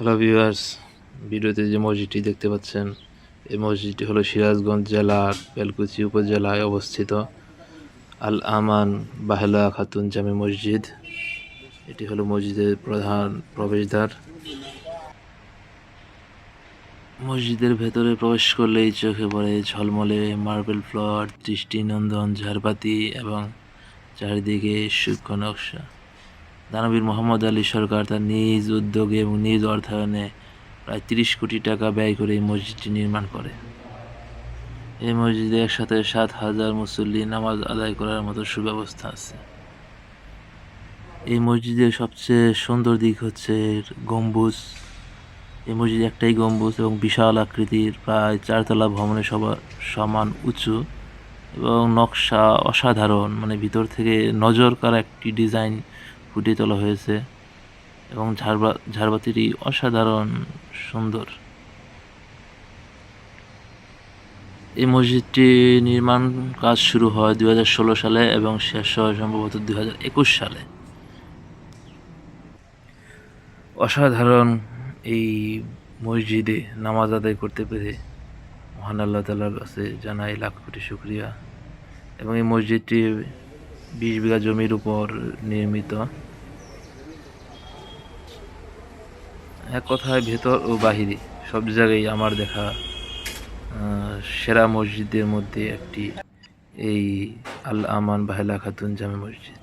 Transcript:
Hello viewers ভিডিওতে যে মসজিদটি দেখতে পাচ্ছেন, এই মসজিদটি হলো সিরাজগঞ্জ জেলার বেলকুচি উপজেলায় অবস্থিত আল আমান বাহেলা খাতুন জামে মসজিদ। এটি হলো মসজিদের প্রধান প্রবেশদ্বার। মসজিদের ভেতরে প্রবেশ করলেই চোখে পড়ে ঝলমলে মার্বেল ফ্লোর, দৃষ্টিনন্দন, ঝাড়বাতি এবং চারিদিকে সূক্ষ্ম নকশা। দানবীর মোহাম্মদ আলী সরকার তার নিজ উদ্যোগে এবং নিজ অর্থায়নে প্রায় তিরিশ কোটি টাকা ব্যয় করে এই মসজিদটি নির্মাণ করে। এই মসজিদে একসাথে সাত হাজার মুসল্লি নামাজ আদায় করার মতো সুব্যবস্থা আছে। এই মসজিদের সবচেয়ে সুন্দর দিক হচ্ছে গম্বুজ। এই মসজিদে একটাই গম্বুজ এবং বিশাল আকৃতির, প্রায় চারতলা ভবনের সবার সমান উঁচু এবং নকশা অসাধারণ। মানে ভিতর থেকে নজর করা একটি ডিজাইন ফুটিয়ে তোলা হয়েছে এবং ঝাড়বা, ঝাড়বাতিটি অসাধারণ সুন্দর। এই মসজিদটি নির্মাণ কাজ শুরু হয় দুই হাজার ষোলো সালে এবং শেষ হয় সম্ভবত দুই সালে। অসাধারণ এই মসজিদে নামাজ আদায় করতে পেরে মহান আল্লাহ তালার কাছে জানাই লাখ কোটি শুক্রিয়া। এবং এই মসজিদটি বিশ বিঘা জমির উপর নির্মিত। এক কথায় ভেতর ও বাহিরে, সব জায়গায় আমার দেখা সেরা মসজিদের মধ্যে একটি, এই আল আমান বাহেলা খাতুন জামে মসজিদ।